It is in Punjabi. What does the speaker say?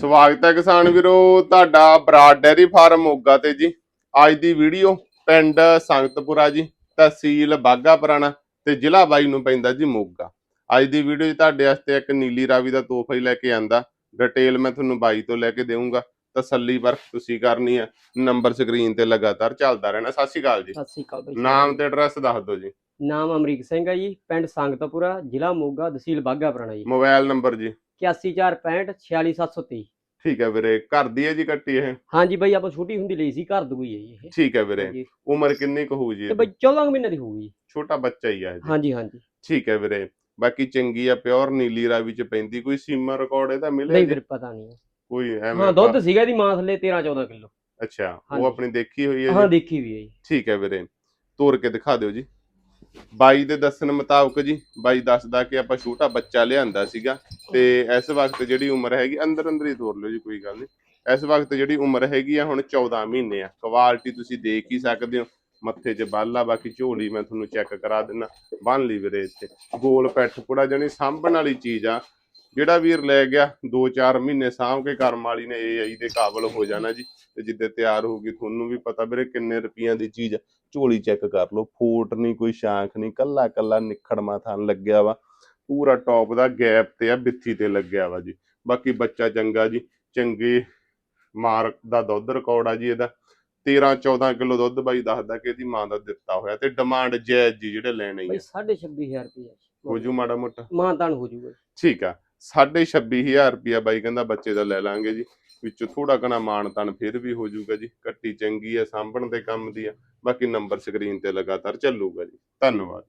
ਸਵਾਗਤ ਹੈ ਕਿਸਾਨ ਵੀਰੋ ਤੁਹਾਡਾ ਬਰਾਡ ਡੈਰੀ ਫਾਰਮ ਮੋਗਾ ਤੇ ਜੀ। ਅੱਜ ਦੀ ਵੀਡੀਓ ਪਿੰਡ ਸੰਗਤਪੁਰਾ ਜੀ ਤਹਿਸੀਲ ਬਾਗਾ ਪੁਰਾਣਾ ਤੇ ਜ਼ਿਲ੍ਹਾ ਬਾਈ ਨੂੰ ਪੈਂਦਾ ਜੀ ਮੋਗਾ। ਅੱਜ ਦੀ ਵੀਡੀਓ 'ਚ ਤੁਹਾਡੇ ਵਾਸਤੇ ਇੱਕ ਨੀਲੀ ਰਾਵੀ ਦਾ ਤੋਹਫਾ ਹੀ ਲੈ ਕੇ ਆਂਦਾ। ਡਿਟੇਲ ਮੈਂ ਤੁਹਾਨੂੰ ਬਾਈ ਤੋਂ ਲੈ ਕੇ ਦੇਵਾਂਗਾ ਤਸੱਲੀ ਵਰਕ ਤੁਸੀਂ ਕਰਨੀ ਹੈ। ਨੰਬਰ ਸਕਰੀਨ ਤੇ ਲਗਾਤਾਰ ਚੱਲਦਾ ਰਹਿਣਾ। ਸਤਿ ਸ਼੍ਰੀ ਅਕਾਲ ਜੀ। ਸਤਿ ਸ੍ਰੀ ਅਕਾਲ ਬਾਈ ਨਾਮ ਤੇ ਐਡਰੈਸ ਦੱਸ ਦਿਓ ਜੀ। ਨਾਮ ਅਮਰੀਕ ਸਿੰਘ ਹੈ ਜੀ ਪਿੰਡ ਸੰਗਤਪੁਰਾ ਜ਼ਿਲ੍ਹਾ ਮੋਗਾ ਤਹਿਸੀਲ ਬਾਗਾ ਪੁਰਾਣਾ ਜੀ। ਮੋਬਾਈਲ ਨੰਬਰ ਜੀ। 8465 46723 ਠੀਕ ਹੈ ਵੀਰੇ ਘਰ ਦੀ ਹੈ ਜੀ ਕੱਟੀ ਇਹ? ਹਾਂਜੀ ਬਾਈ ਆਪਾਂ ਛੋਟੀ ਹੁੰਦੀ ਲਈ ਸੀ ਘਰ ਦੂਈ ਹੈ ਜੀ ਇਹ। ਠੀਕ ਹੈ ਵੀਰੇ। ਉਮਰ ਕਿੰਨੀ ਕੁ ਹੋਊ ਜੀ ਤੇ? ਬਾਈ 14 ਕੁ ਮਹੀਨੇ ਦੀ ਹੋਊਗੀ। ਛੋਟਾ ਬੱਚਾ ਹੀ ਆ ਜੀ। ਹਾਂਜੀ ਹਾਂਜੀ। ਠੀਕ ਹੈ ਵੀਰੇ ਬਾਕੀ ਚੰਗੀ ਆ ਪਿਓਰ ਨੀਲੀ ਰਾਵੀ ਚ ਪੈਂਦੀ ਕੋਈ ਸੀਮਾ ਰਿਕਾਰਡ ਇਹਦਾ ਮਿਲਿਆ ਨਹੀਂ ਵੀਰ ਪਤਾ ਨਹੀਂ। ਕੋਈ ਐਵੇਂ ਹਾਂ ਦੁੱਧ ਸੀਗਾ ਇਹਦੀ ਮਾਂ ਥੱਲੇ 13 14 ਕਿਲੋ। ਅੱਛਾ ਉਹ। ਆਪਣੀ ਦੇਖੀ ਹੋਈ ਹੈ ਹਾਂ ਦੇਖੀ ਵੀ ਹੈ ਜੀ। ਠੀਕ ਹੈ ਵੀਰੇ ਤੋੜ ਕੇ ਦਿਖਾ ਦਿਓ ਜੀ। ਬਾਈ ਦੇ ਦੱਸਣ ਮੁਤਾਬਕ ਜੀ, ਬਾਈ ਦੱਸਦਾ ਕਿ ਆਪਾਂ ਛੋਟਾ ਬੱਚਾ ਲਿਆਂਦਾ ਸੀਗਾ ਤੇ ਇਸ ਵਕਤ ਜਿਹੜੀ ਉਮਰ ਹੈਗੀ, ਅੰਦਰ ਅੰਦਰ ਹੀ ਤੋਰ ਲਿਓ ਜੀ, ਕੋਈ ਗੱਲ ਨਹੀਂ। ਇਸ ਵਕਤ ਜਿਹੜੀ ਉਮਰ ਹੈਗੀ ਆ, ਹੁਣ 14 ਮਹੀਨੇ ਆ। ਕੁਆਲਿਟੀ ਤੁਸੀਂ ਦੇਖ ਹੀ ਸਕਦੇ ਹੋ, ਮੱਥੇ 'ਚ ਬਾਲਾ ਬਾਕੀ ਝੋਲੀ ਮੈਂ ਤੁਹਾਨੂੰ ਚੈੱਕ ਕਰਾ ਦਿੰਨਾ। ਬੰਨ ਲਈ ਵੀਰੇ ਇੱਥੇ। ਗੋਲ ਪੈਠ ਪੁੜਾ ਜਣੀ ਸਾਂਭਣ ਵਾਲੀ ਚੀਜ਼ ਆ। ਜਿਹੜਾ ਵੀਰ ਲੈ ਗਿਆ 2-4 ਮਹੀਨੇ ਸਾਂਭ ਕੇ ਕਰਮ ਵਾਲੀ ਨੇ ਇਹ ਆਈ ਦੇ ਕਾਬਲ ਹੋ ਜਾਣਾ ਜੀ ਤੇ ਜਿੱਦੇ ਤਿਆਰ ਹੋਊਗੀ ਤੁਹਾਨੂੰ ਵੀ ਪਤਾ ਵੀਰੇ ਕਿੰਨੇ ਰੁਪਈਆਂ ਦੀ ਚੀਜ਼। ਝੋਲੀ ਚੈੱਕ ਕਰ ਲਓ ਫੋਟ ਨਹੀਂ ਕੋਈ ਸ਼ਾਂਖ ਨਹੀਂ ਕੱਲਾ ਕੱਲਾ ਨਿਖੜਮਾ ਥਣ ਲੱਗਿਆ ਵਾ। ਪੂਰਾ ਟੌਪ ਦਾ ਗੈਪ ਤੇ ਆ ਬਿੱਥੀ ਤੇ ਲੱਗਿਆ ਵਾ ਜੀ। ਬਾਕੀ ਬੱਚਾ ਚੰਗਾ ਜੀ ਚੰਗੇ ਮਾਰਕ ਦਾ ਦੁੱਧ ਰਿਕਾਰਡ ਆ ਜੀ ਇਹਦਾ। 13 14 ਕਿਲੋ ਦੁੱਧ ਬਾਈ ਦੱਸਦਾ ਕਿ ਇਹਦੀ ਮਾਂ ਦਾ ਦਿੱਤਾ ਹੋਇਆ ਤੇ ਡਿਮਾਂਡ ਜਾਇਜ਼ ਜੀ ਜਿਹੜੇ ਲੈਣੇ ਬਾਈ ਆ। 26500 ਰੁਪਏ ਹੋ ਜੂ ਮਾੜਾ ਮੋਟਾ? ਮਾਂ ਤਾਂ ਹੋ ਜੂਗਾ ਠੀਕ ਆ। 26500 ਰੁਪਿਆ ਬਾਈ ਕਹਿੰਦਾ ਬੱਚੇ ਦਾ ਲੈ ਲਾਂਗੇ ਜੀ। ਵਿੱਚੋਂ ਥੋੜਾ ਘਣਾ ਮਾਣ ਤਨ ਫਿਰ ਵੀ ਹੋ ਜਾਊਗਾ ਜੀ। ਕੱਟੀ ਚੰਗੀ ਆ, ਸਾਂਭਣ ਦੇ ਕੰਮ ਦੀ ਆ। ਬਾਕੀ ਨੰਬਰ ਸਕਰੀਨ ਤੇ ਲਗਾਤਾਰ ਚੱਲੂਗਾ ਜੀ। ਧੰਨਵਾਦ